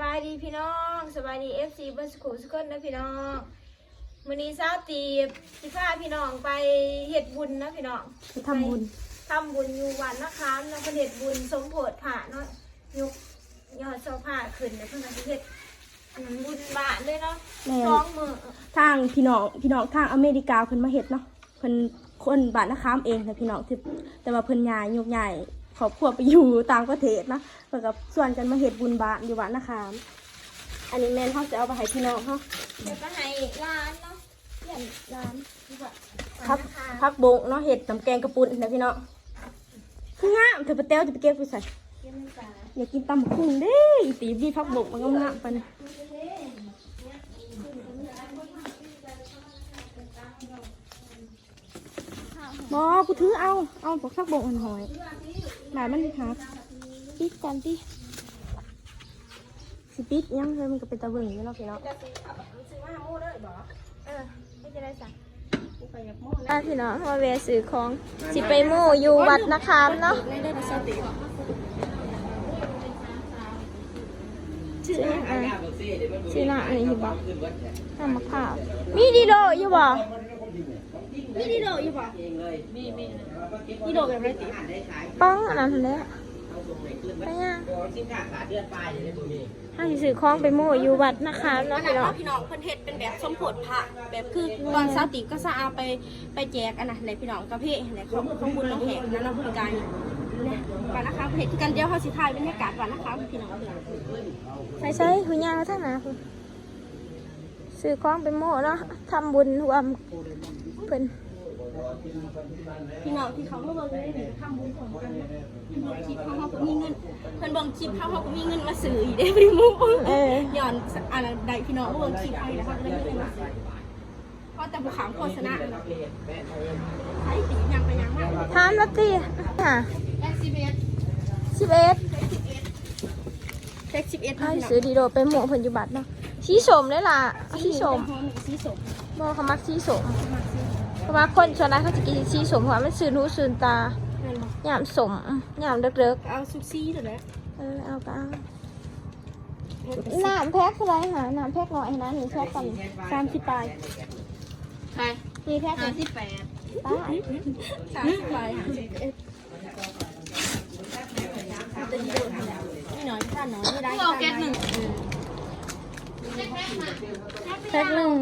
บายดีพี่น้องสบายดีเอฟซีเบอร์สกูสกุลนะพี่น้องมื้อนี้เช้าตีสิพาพี่น้องไปเฮ็ดบุญนะพี่น้องไปทำบุญทำบุญอยู่วันนะคะเนาะเพิ่นเฮ็ดบุญสมโพธิพระเนาะยกยอดเสาผ้าขึ้นแล้วเพิ่นก็สิเฮ็ดอันนั้นบุญบาทเลยเนาะแม่สองมื้อทางพี่น้องพี่น้องทางอเมริกาเพิ่นมาเฮ็ดเนาะเพิ่นคนบ้านนาคามเองแต่พี่น้องที่แต่ว่าเพิ่นย้ายยกย้าย ครอบครัวไปอยู่ต่างประเทศเนาะเพิ่นก็ส่วนกันมาเฮ็ดบุญบ้านอยู่บ้านนาคามอันนี้แม่นเฮาจะเอาไปให้พี่น้องเฮาเดี๋ยวก็ให้ร้านเนาะเปลี่ยนร้านดีกว่าพักนะคะพักบงเนาะเฮ็ดน้ำแกงกระปุนนะพี่น้องคืองามเธอไปเต้วจะไปเก็บไปใส่เกี่ยวมันจ้าอยากกินตำบักหุ่งเด้อีตีมีพักบงมันงามๆปานนี้บ่ผู้ถือเอา เอาพวกพักบงอันหอย หมายมันหักปิดก่อนติสิปิดยังเลยมันก็เป็นตะเบิ่งอยู่เนาะพี่น้องจะสิเอาไปซื้อมาให้หมู่เลยบ่เออไม่จะได้สั่งอะพี่น้องมาเวะซื้อของสิไปหมู่อยู่วัดนะครับเนาะได้ได้มาสติชื่อหยังอะชื่อหน้าอันนี้อยู่บ่น้ำมะพร้าวมีดีโดอยู่บ่ นี่ดีโดอยู่ป่ะมีมีดีโดแบบไรติป้องอันนั้นแหละไปยังถ้าสิซื้อของไปหมู่อยู่วัดนะครับเนาะอันพี่นั้นน้องเนาะพี่น้องเพิ่นเฮ็ดเป็นแบบสมโพธิพระแบบคือตอนสาวติก็สะเอาไปไปแจกอันน่ะแหละพี่น้องกระเพาะแหละของของบุญน้องแหกนั่นเนาะพี่กายเนี่ยวันนะคะเฮ็ดคือกันเดียวเฮาสิถ่ายบรรยากาศวันนะคะพี่น้องใส่ใส่หุยยางมาทางหน้าคุณซื้อของไปหมู่เนาะทำบุญรวม เพิ่นพี่น้องที่เขามาเบิ่งได้นี่ทำบุญของกันเนาะเพิ่นเบิ่งคลิปเขาเฮาก็มีเงินเพิ่นเบิ่งคลิปเขาเฮาก็มีเงินมาซื้ออีกได้พี่หมู่เออ ย้อนอันนั้นใดพี่น้องมาเบิ่งคลิปเอาอีกแล้วเขาก็ได้เงินมาซื้อเพราะแต่ผู้ขามโฆษณาเนาะไอ้ตียังไปยังมากถามแล้วติค่ะสิบเอ็ดเซ็กสิบเอ็ดให้ซื้อดีโดไปหมู่เพิ่นอยู่บัดเนาะสีสมเลยล่ะเอาสีสมสีสม บ่เขามักสีสม เพราะว่าคนส่วนใหญ่เขาจะกินสีสมเพราะว่ามันสื่อหูสื่อตานั่นบ่ยามสมยามเลิกเอาซุปซี่เถอะนะๆเออเอาก็เอาน้ำแพ็คอะไรหาน้ำแพ็คน้อยนะนี่แพ็คกันสามสิบปลายใช่นี่แพ็คห้าสิบแปดป้าสามสิบปลายค่ะนี่หน่อยท่านหน่อยนี่ได้เอาแก๊สหนึ่งแพ็คหนึ่ง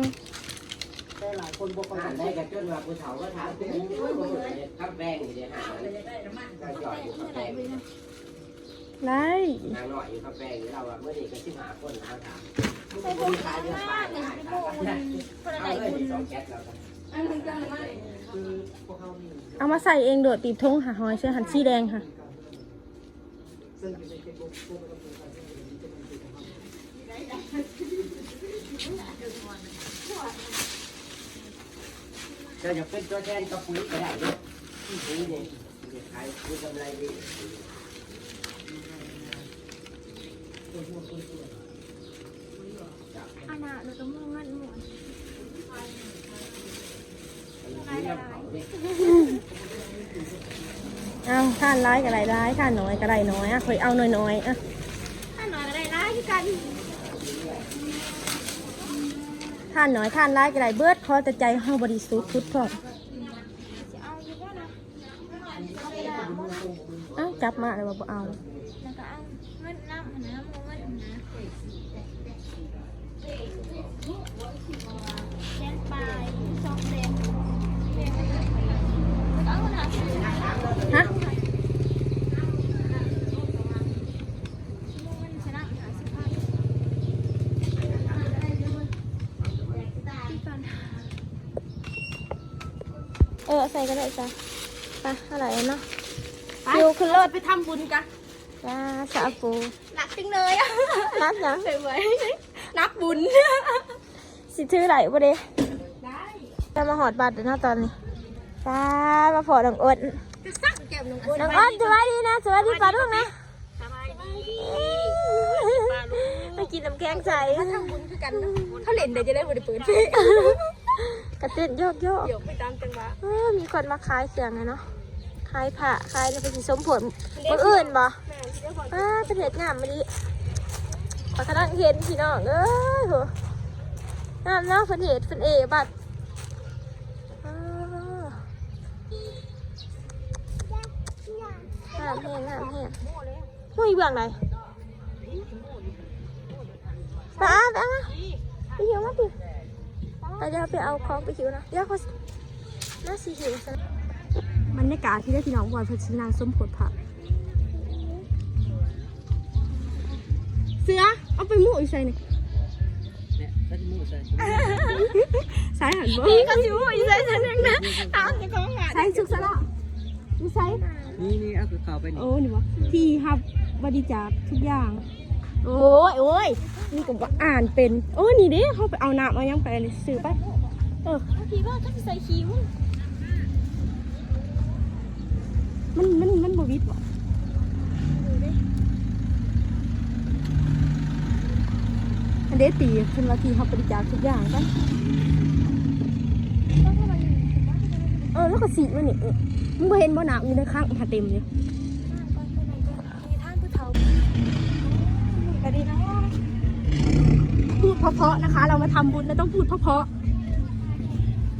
หลายคนบอกว่าได้กันจนว่าผู้เฒ่าก็ถามเป็นข้าวแป้งอยู่ในหาก็จอดอยู่ข้าวแป้งได้นางหน่อยอยู่ข้าวแป้งเราอะเมื่อนี้ก็สิบหาคนมาถามใส่พวกขายเยอะมากเลยพี่โบมันคนไหนเอาคุณสองแก๊สเราอันนึงจังมเอามาใส่เองโดดตีบทงค่ะหอยเสื้อหันสีแดงค่ะ เราจะเป็นตัวแทนกับปุ๋ยก็ได้เนี่ยปุ๋ยเนี่ยขายปุ๋ยกำไรดีอันน่ะเราต้องมองมันหมดปุ๋ยน้ำเขาเนี่ยเอาท่านร้ายกับไรร้ายท่านน้อยกับไรน้อยอะเคยเอาน้อยน้อยๆอะถ้าหน่อยก็ได้ร้ายคือกัน ท่านน้อยท่านร้ายกับไรเบิดพอแต่ใจเฮาบริสุทธิ์พุทธพอจะเอ้าจับมาเลยว่าบ่เอาแล้วก็เอาเงินน้ำนะเงินนะแสนปลายสองแสนแสนแล้วก็เอาหนาสิบ ฮะ ชนะหาสิบพัน เออใส่ก็ได้จ้ะไปเท่าไหร่เนาะอยู่ขึ้นรถไปทำบุญกันจ้าสาปูหนักจริงเลยอะนัดยังเห็นไหมนักบุญ สิถือไหลบ่เด้ได้จะมาหอดบัตรเดี๋ยวนะตอนนี้จ้ามาพอดังอดจะสั่งแก้มน้องบุญดังอดสวัสดีนะสวัสดีป้าลูกนะสบายดีมากินน้ำแข็งใสมาทำบุญคือกันเนาะเขาเล่นเดี๋ยวจะได้บริเปิดเพลง กระเต้นโยกโยกเดี๋ยวไปตามจังหวะเออมีคนมาขายเครื่องไงเนาะขายผ้าขายแล้วไปสิสมผลคนอื่นบ่แม่ที่ได้พออ้าเป็นเหตุงามมาดิปากกระดังเห็นพี่น้องเอ้ยโหน้ำน้ำเพิ่นเห็ดเพิ่นเอบัดอ้าวน้ำแห้งน้ำแห้งมุ้ยเบื้องไหนไปอะไปอะไปหิวมาดิ ไปเดี๋ยวไปเอาของไปหิวนะเดี๋ยวเขาน่าสิหิวซะบรรยากาศที่ได้พี่น้องวันพระชินางสมโพธิพระเสือเอาไปหมู่อีกใส่หนึ่งเนี่ยถ้าจะมือใส่สายหันบ่พี่ก็สิมุ้ยใส่ฉันเองนะตามจะของหวานสายสุกสละมีสายนี่นี่เอาคือเข้าไปนี่โอ้นี่วะที่ฮับบริจาคทุกอย่าง โอ้ยโอ้ยนี่ก็บ่อ่านเป็น โอ้ยนี่เด้เขาไปเอาน้ำเอายังไปเลยซื้อไป เออ พี่ก็จะใส่คิ้วมันมันมันบวิดวะอันเดตีเป็นว่าที่เขาบริจาคทุกอย่างกันเออแล้วก็สีมันนี่เออมึงบ่เห็นบ่หนาอยู่ในข้างหาเต็มเลย ดีนะพูดเพราะๆนะคะ เรามาทำบุญเราต้องพูดเพราะ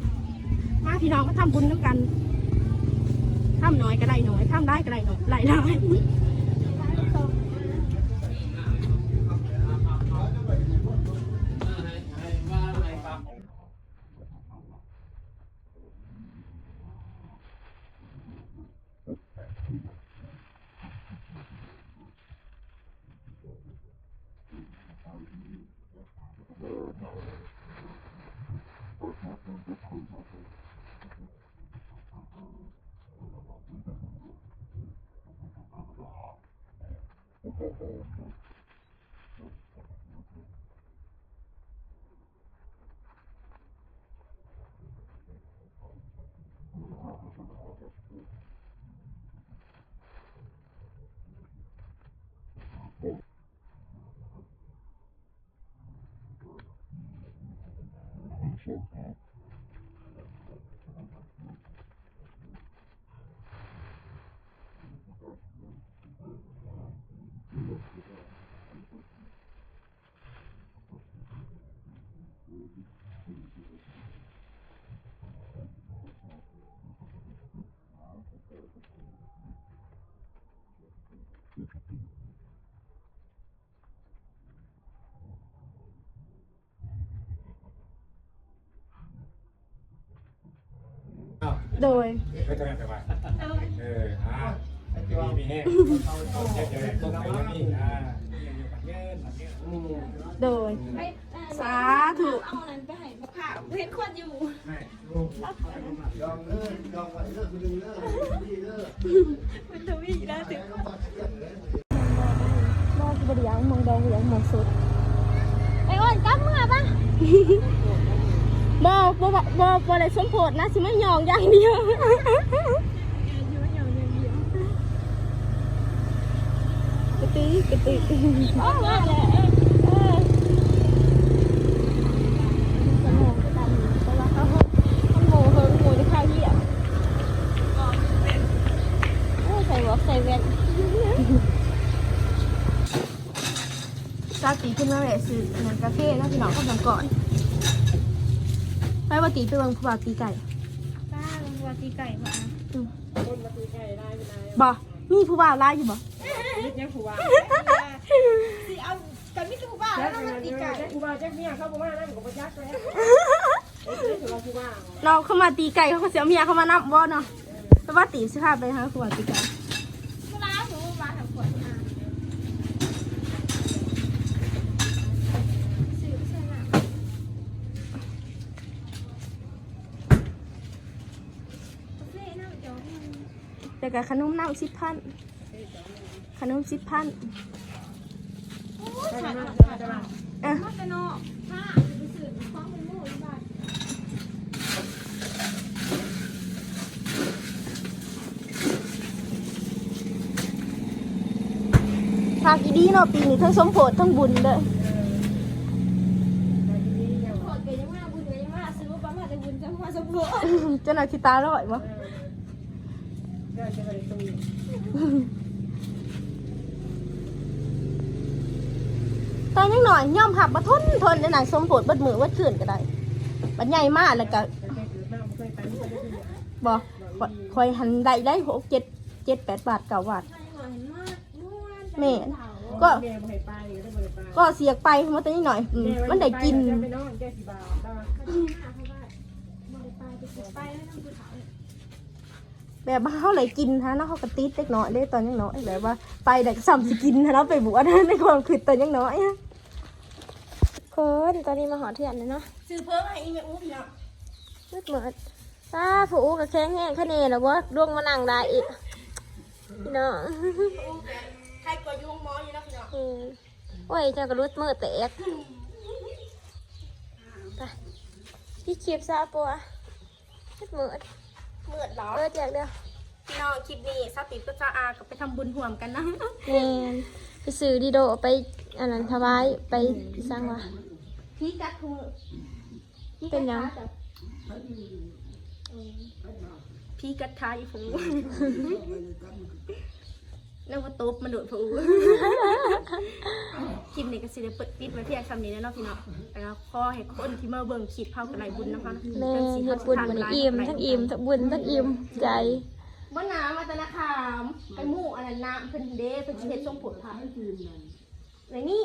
ๆมาพี่น้องก็ทำบุญด้วยกันทำน้อยก็ได้น้อยทำได้ก็ได้น้อยหลายได้ โดยก็จะไม่ไปว่าเอออ่ามีมีแห้งเอาเจ็ดเดี๋ยวต้องไปแล้วนี่อ่าอยู่กับเงินเงินโดย สาธุเอานั้นไปให้มะพร้าวเห็นคนอยู่ไม่ลูกมันทวีได้ถึงมองบริยังมองดองเหลืองมองสุดไอ้อ้นกลับเมื่อปะ บอบอบอบอบอะไรสมโพธนะสิไม่ยองอย่างเดียวกระตือกระตืออ๋อว่าแหละเออสมองก็ดำแต่ว่าเขาเขาโมเฮิงโมจะข้าวเหี้ยเออใส่หมวกใส่แว่นซาตีขึ้นมาแหละซื้อเหมือนกาแฟนะพี่น้องกำลังก่อน ไปว่าตีไปเบิ่งผู้บ่าวตีไก่ป้าลงตัวตีไก่มาบ่มีผู้บ่าวไล่อยู่บ่สิเอากันไม่ถูกบ้าแล้วมันตีไก่เราเข้ามาตีไก่เขาก็เสียเมียเขามานับบ่เนาะแต่ว่าตีสิพาไปหาผู้บ่าวตีไก่ เวลาหนูมาทำขวดมาซื้อใช่ไหมกาแฟน้ำเดี๋ยว แต่กับขนมน้ำสิบพัน ขนมสิบพันโอ้ยขาดขาดขาดอะมาแต่นอกผ้าไปซื้อของไปหมู่ที่บ้านทางอีดีเนาะปีนี้ทั้งสมโพธิทั้งบุญเด้อขวดเกยยังมาบุญเกยยังมาซื้อปั๊มมาแต่บุญจะมาสมบูรณ์เจ้าหน้าที่ตาลอยบ่ต อนยังหน่อยย่อมหับมาทนทนในหนังสมโพธิเบัดมือวัดขื่นก็ได้บัดใหญ่มากแล้วก็บอกคอยหันได้ได้หกเจ็ดเจ็ดแปดบาทเก้าบาทแม่นก็ก็เสียกไปมาแตอนนี้หน่อยมมันได้กิน แบบว่าเขาเลยกินฮะเนาะเขากระติดเล็กน้อยเลยตอนยังน้อยแบบว่าไปแต่ซ้ำสิกินฮะเนาะไปบวชในความคิดตอนยังน้อยฮะคนตอนนี้มาหอเถื่อนเลยเนาะซื้อเพิ่มให้อีเมอุ้มเนาะมืดเหมือดป้าผู้อู้กับแข้งแห้งคะเนแล้วว่าดวงมานั่งได้อีกพี่น้องใครกว่ายุงมออยู่นะพี่น้องโอ้ยเจ้าก็รุดมือแตกไปพี่คลิปซาปัวมืดเหมือด มืดเหรอเออแจกเดียวพี่น้องคลิปนี้สติก็จะอากับไปทำบุญห่วมกันนะแมนไปซื้อดีโดไปอันนั้นถวายไปสร้างวะ พี่กัดคุงเป็นยัง พี่กัดทายฟูแล้วว่าตบมันโดดฟูคลิป นี้ก็สิได้เปิดปิดไว้เพียงคำนี้แล้วเนาะพี่น้องแล้วขอให้คนที่มาเบิ่งคลิปเฮากันหลายบุญนะคะแม่เฮ็ดบุญมันอิ่มทั้งอิ่มทั้งบุญทั้งอิ่มใจบ่น้ำมาแตะนคามไปหมู่อันนั้นน้ำเพิ่นเด้เพิ่นสิเฮ็ดทรงผลพระในนี่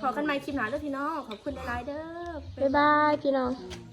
ขอกันใหม่คลิปหน้าเด้อพี่น้องขอบคุณหลายๆเด้อบ๊ายบายพี่น้องบ